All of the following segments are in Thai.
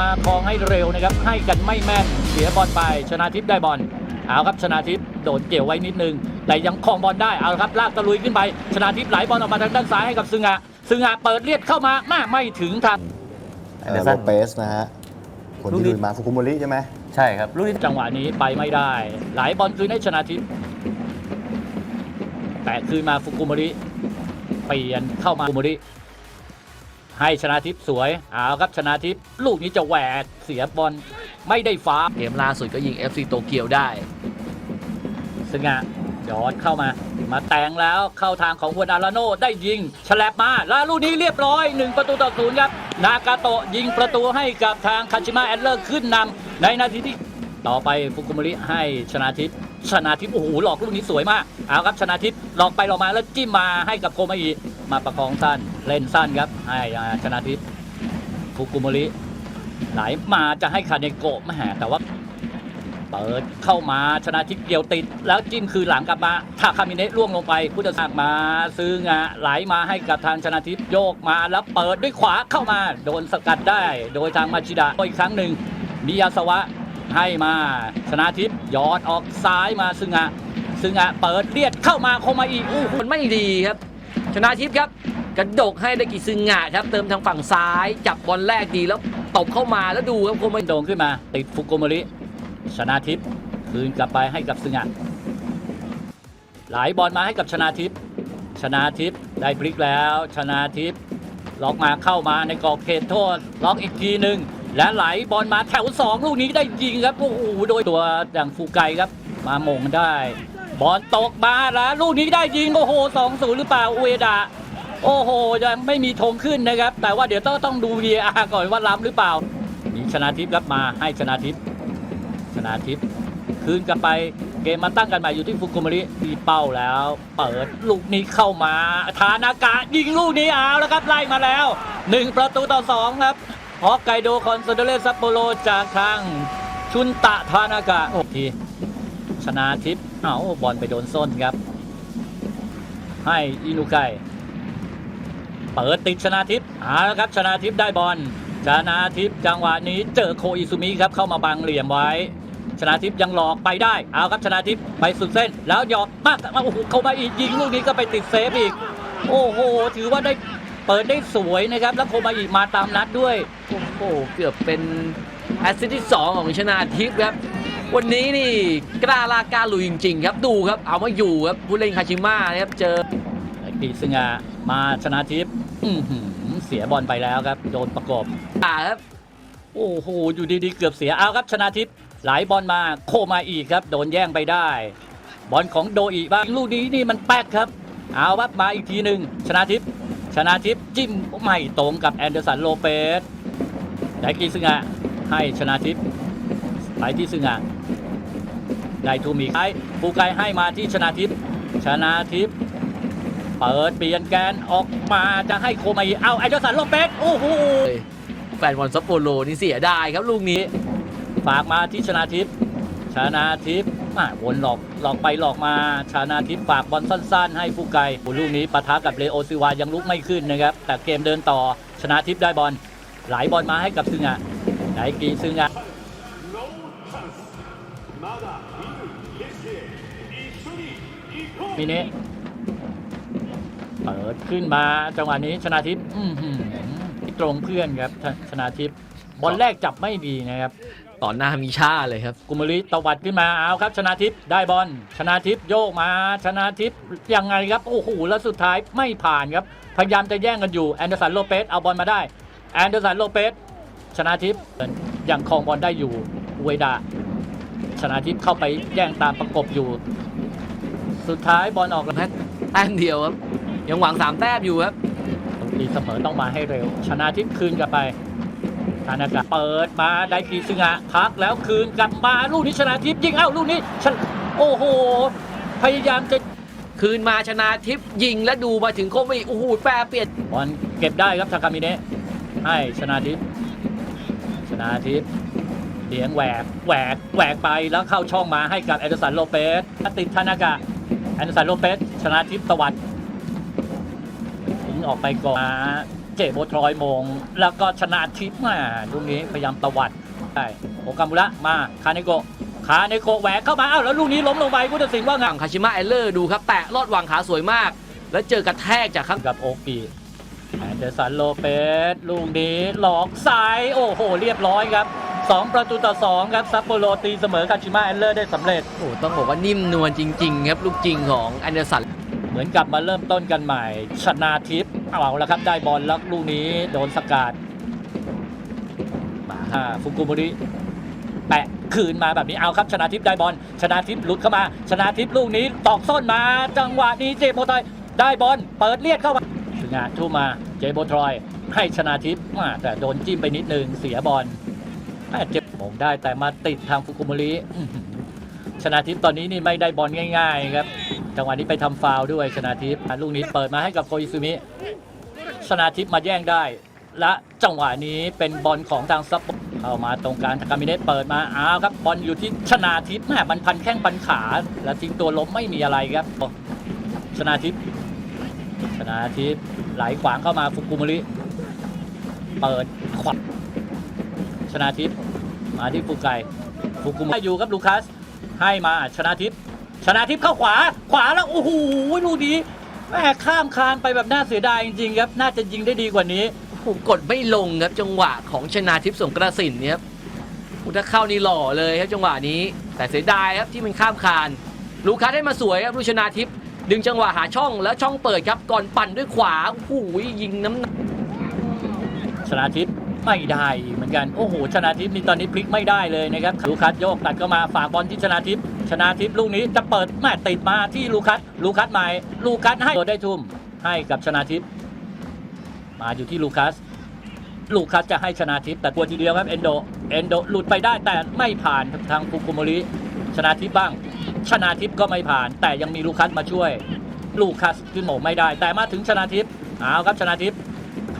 มาคลองให้เร็วนะครับ ให้กันไม่แม่นเสียบอลไป ชนะทิพย์ได้บอลเอาครับชนะทิพย์โดดเกี่ยวไว้นิดนึง แต่ยังคลองบอลได้เอาละครับลากตะลุยขึ้นไป ชนะทิพย์ไหลบอลออกมาทางด้านซ้ายให้กับซึงะซึงะเปิดเลียดเข้ามามาไม่ถึงทางแอนเดอร์สันเปสนะฮะคนลูกที่นี้ลุยมาฟุกุโมริใช่ไหมใช่ครับลูกนี้จังหวะนี้ไปไม่ได้ไหลบอลคืนให้ชนะทิพย์แตะคืนมาฟุกุโมริเปลี่ยนเข้ามาฟุกุโมริ ให้ชนะทิพย์สวยเอาครับชนะทิพย์ลูกนี้จะแหวกเสียบอลไม่ได้ฟ้าเกมล่าสุดก็ยิง FC โตเกียวได้สงะยอดเข้ามามาแต่งแล้วเข้าทางของวนอาราโนได้ยิงฉลับมาแล้วลูกนี้เรียบร้อย 1 ประตูต่อศูนย์ครับ นากาโตะยิงประตูให้กับทางคาชิมะแอดเลอร์ขึ้นนำในนาทีที่ต่อไปฟุกุโมริให้ชนาทิพย์ชนาทิพย์โอ้โหหลอกลูกนี้สวยมากเอาครับชนาทิพย์หลอกไปหลอกมาแล้วจิ้มมาให้กับโคมาอิมาประคองสั้น เล่นสั้นครับให้ชนาทิพย์ฟุกุโมริไหลมาจะให้คาเนโกะมาหาแต่ว่า เปิดเข้ามาชนะทิพย์เกี่ยวติด แล้วจิ้มคืนหลังกลับมาทาคามิเนะล่วงลงไปพุทธศาสมาซื้องะไหลมาให้กับทางชนะทิพย์โยกมาแล้วเปิดด้วยขวาเข้ามา โดนสกัดได้ โดยทางมาชิดะอีกครั้งหนึ่งมิยาสวะให้มาชนะทิพย์ยอนออกซ้ายมาซึ่งอะซึ่งอะเปิดเลียดเข้ามาโคมาอีอู้มันไม่ดีครับ ชนะทิพย์ครับ กระดกให้ได้กิซึงะครับเติมทางฝั่งซ้าย จับบอลแรกดีแล้วตบเข้ามาแล้วดูครับโคมาโด่งขึ้นมา ติดฟุกุโมริชนะทิพย์คืนกลับไปให้กับซึงะไหลบอลมาให้กับชนะทิพย์ชนะทิพย์ได้พลิกแล้ว ชนะทิพย์ล็อกมาเข้ามาในกรอบเขตโทษ ล็อกอีกทีหนึ่งและไหลบอลมาแถวสองลูกนี้ได้ยิงครับโอ้โหโดยตัวอย่างฟูไกครับ มาหม่งได้ บอลตกมาแล้วลูกนี้ได้ยิงโอ้โหสองศูนย์หรือเปล่าอุเอดะ โอ้โห ยังไม่มีธงขึ้นนะครับ แต่ว่าเดี๋ยวต้องต้องดู VAR ก่อนว่าล้ำหรือเปล่า มีชนะทิพย์รับมาให้ชนะทิพย์ชนะทิพย์คืนกลับไปเกมมาตั้งกันใหม่อยู่ที่ฟุกุโมริตีเป้าแล้ว เปิดลูกนี้เข้ามาทานากะยิงลูกนี้เอาแล้วครับไล่มาแล้ว 1 ประตูต่อ 2 ครับฮอกไกโดคอนโซาโดเรซัปโปโรจากทางชุนตะทานากะโอ้ทีชนะทิพย์เอาบอลไปโดนส้นครับ ให้อินุไก เปิดติดชนะทิพย์เอาแล้วครับชนะทิพย์ได้บอลชนะทิพย์จังหวะนี้เจอโคอิซุมิครับเข้ามาบังเหลี่ยมไว้ ชนะทิพย์ยังหลอกไปได้เอาครับชนะทิพย์ไปสุดเส้น แล้วหยอกมากโอ้โหเข้ามาอีกยิงลูกนี้ก็ไปติดเซฟอีก โอ้โห ถือว่าได้เปิดได้สวยนะครับ แล้วโคมาอีกมาตามนัดด้วย โอ้โหเกือบเป็นแอสซิสต์ที่ 2 ของชนะทิพย์ครับ วันนี้นี่กล้าลากล้าลุยจริง ๆ ครับดูครับเอามาอยู่ครับผู้เล่นคาชิมะนะครับเจอกีซึงามาชนะทิพย์อื้อหือ เสียบอลไปแล้วครับ โดนประกบอ่าครับ โอ้โห อยู่ดีๆ เกือบเสียเอาครับ ชนะทิพย์ไหลบอลมาโคมาอีกครับ โดนแย่งไปได้ บอลของโดอีบ้างลูกนี้นี่มันแป๊กครับ เอาครับมาอีกทีหนึ่งชนะทิพย์ชนะทิพย์จิ้มไม่ตรงกับแอนเดอร์สันโลเปสได้กีซึงะให้ชนะทิพย์ไปที่ซึงะได้ทูมีไกฟูไกให้มาที่ชนะทิพย์ชนะทิพย์ เปิดเปลี่ยนแกนออกมาจะให้โคมาอีเอาแอนเดอร์สันโลเปสโอ้โหแฟนบอลซัปโปโรนี่เสียดายครับลูกนี้ ฝากมาที่ชนาทิพย์ชนาทิพย์อะวนหลอกหลอกไปหลอกมาชนาทิพย์ฝากบอลสั้น ๆ ให้ฟูไกโอ้ลูกนี้ปะทะกับเลโอซิวายังลุกไม่ขึ้นนะครับ แต่เกมเดินต่อชนาทิพย์ได้บอลไหลบอลมาให้กับซึงะไหนกีซึงะมินิ เปิดขึ้นมาจังหวะนี้ชนาทิพย์อื้อหือตรงเพื่อนครับชชนาทิพย์บอลแรกจับไม่ดีนะครับตอนหน้ามีชาเลยครับ กุมริตวัดขึ้นมาเอาครับ ชนะทิพย์ได้บอลชนะทิพย์โยกมาชนะทิพย์ยังไงครับโอ้โหแล้วสุดท้ายไม่ผ่านครับ พยายามจะแย่งกันอยู่แอนเดอร์สันโลเปสเอาบอลมาได้แอนเดอร์สันโลเปสชนะทิพย์ยังครองบอลได้อยู่อุเวดา ชนะทิพย์เข้าไปแย่งตามประกบอยู่ สุดท้ายบอลออกแล้วแต้มเดียวครับ ยังหวังสามแต้มอยู่ครับตีเสมอต้องมาให้เร็ว ชนะทิพย์คืนกลับไปธานากะเปิดมาได้กีซึงะพักแล้วคืนกลับมาลูกนี้ชนะทิพย์ยิงเอ้าลูกนี้ชนะโอ้โห พยายามจะคืนมาชนะทิพย์ยิงและดูมาถึงโคมิโอ้โหแปรเปลี่ยนบอลเก็บได้ครับทากามิเนะให้ชนะทิพย์ชนะทิพย์เลี้ยงแหวกแหวกแหวกไปแล้วเข้าช่องมาให้กับแอนเดอร์สันโลเปสติดธานากะแอนเดอร์สันโลเปสชนะทิพย์ตวัดทิ้ง ออกไปก่อนมาเจโบทรอยมง แล้วก็ชนะทิพย์มาลูกนี้พยายามตวัดได้โอกามุระมาคาเนโกะคาเนโกะแหวกเข้ามาอ้าวแล้วลูกนี้ล้มลงไปผู้ตัดสินว่าไงฝั่งคาชิมะเอลเลอร์ดูครับ แตะลอดวางขาสวยมาก แล้วเจอกระแทกจากข้างกับโอปีแอนเดอร์สันโลเปสลูกนี้หลอกซ้ายโอ้โห เรียบร้อยครับ2 ประตูต่อ 2 ครับซัปโปโรตีเสมอคาชิมะแอนเลอร์ได้สำเร็จ โอ้โหต้องบอกว่านิ่มนวลจริง ๆ ครับ ลูกจริงของแอนเดอร์สันเห มือนกลับมาเริ่มต้นกันใหม่ ชนาทิพย์เอาแล้วครับได้บอลแล้วลูกนี้โดนสกัดมาอ่าฟุกุโมริแปะคืนมาแบบนี้เอาครับชนาทิพย์ได้บอลชนาทิพย์หลุดเข้ามา ชนาทิพย์ลูกนี้ตอกส้นมาจังหวะนี้เจโบทอยได้บอลเปิดเลียดเข้ามาถึงงานทุ่มมาเจโบทรอยให้ชนาทิพย์แต่โดนจิ้มไปนิดนึงเสียบอลแม่เจ็บมงได้แต่มาติดทางฟุกุโมริชนาทิพย์ตอนนี้นี่ไม่ได้บอลง่าย ๆ ครับ จังหวะนี้ไปทำฟาวด้วยชนาทิพย์ลูกนี้เปิดมาให้กับโคอิซุมิชนาทิพย์มาแย่งได้ และจังหวะนี้เป็นบอลของทางซัปโปเข้ามาตรงกลางทากามิเนะเปิดมาอ้าวครับบอลอยู่ที่ชนาทิพย์แม่มันพันแข้งพันขา แล้วทิ้งตัวล้มไม่มีอะไรครับชนาทิพย์ชนาทิพย์ไหลขวางเข้ามาฟุกุโมริเปิดขวาชนาทิพย์มาที่ฟุกไกฟุกุโมริอยู่ครับลูคัสให้มาชนาทิพย์ ชนะทิพย์เข้าขวา ขวาแล้ว โอ้โหลูกนี้แม่ข้ามคานไปแบบน่าเสียดายจริงๆครับ น่าจะยิงได้ดีกว่านี้ผมกดไม่ลงครับจังหวะของชนาทิพย์สงกระสินเนี่ยครับอุยถ้าเข้านี่หล่อเลยครับจังหวะนี้ แต่เสียดายครับที่มันข้ามคานลูคัสได้มาสวยครับลูกชนาทิพย์ดึงจังหวะหาช่องแล้วช่องเปิดครับก่อนปั่นด้วยขวาโอ้โหยิงน้ำหนักชนะทิพย์ ไม่ได้เหมือนกันโอ้โหชนะทิพย์นี่ตอนนี้พลิกไม่ได้เลยนะครับลูคัสโยกตัดเข้ามาฝากบอลที่ชนะทิพย์ชนะทิพย์ลูกนี้จะเปิดแม่ติดมาที่ลูคัสลูคัสใหม่ลูคัสให้โดได้ทุ่มให้กับชนะทิพย์มาอยู่ที่ลูคัสลูคัสจะให้ชนะทิพย์แต่ตัวทีเดียวครับเอนโดเอนโดหลุดไปได้แต่ไม่ผ่านทางฟุกุโมริชนะทิพย์บ้าง ชนะทิพย์ก็ไม่ผ่าน แต่ยังมีลูคัสมาช่วย ลูคัสขึ้นโหมไม่ได้ แต่มาถึงชนะทิพย์เอาครับชนะทิพย์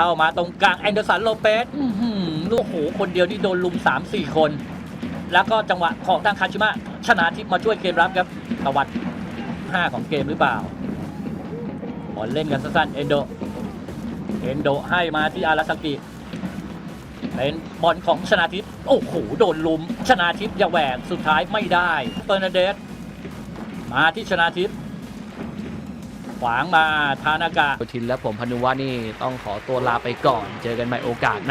เข้ามาตรงกลางแอนเดอร์สันโลเปสอื้อหือลูกโหคนเดียวที่โดนลุม 3-4 คน แล้วก็จังหวะของทางคาชิมะชนะทิพย์มาช่วยเกมรับครับตวัด 5 ของเกมหรือเปล่าบอลเล่นกันสั้นๆเอนโด เอนโดให้มาที่อาราซากิเป็นบอลของชนาทิพย์โอ้โห โดนลุม ชนาทิพย์อย่าแหวกสุดท้ายไม่ได้เฟอร์นันเดสมาที่ชนาทิพย์ ขวางมาทานากาทินและผมพนุวัฒน์นี่ต้องขอตัวลาไปก่อน เจอกันใหม่โอกาสหน้า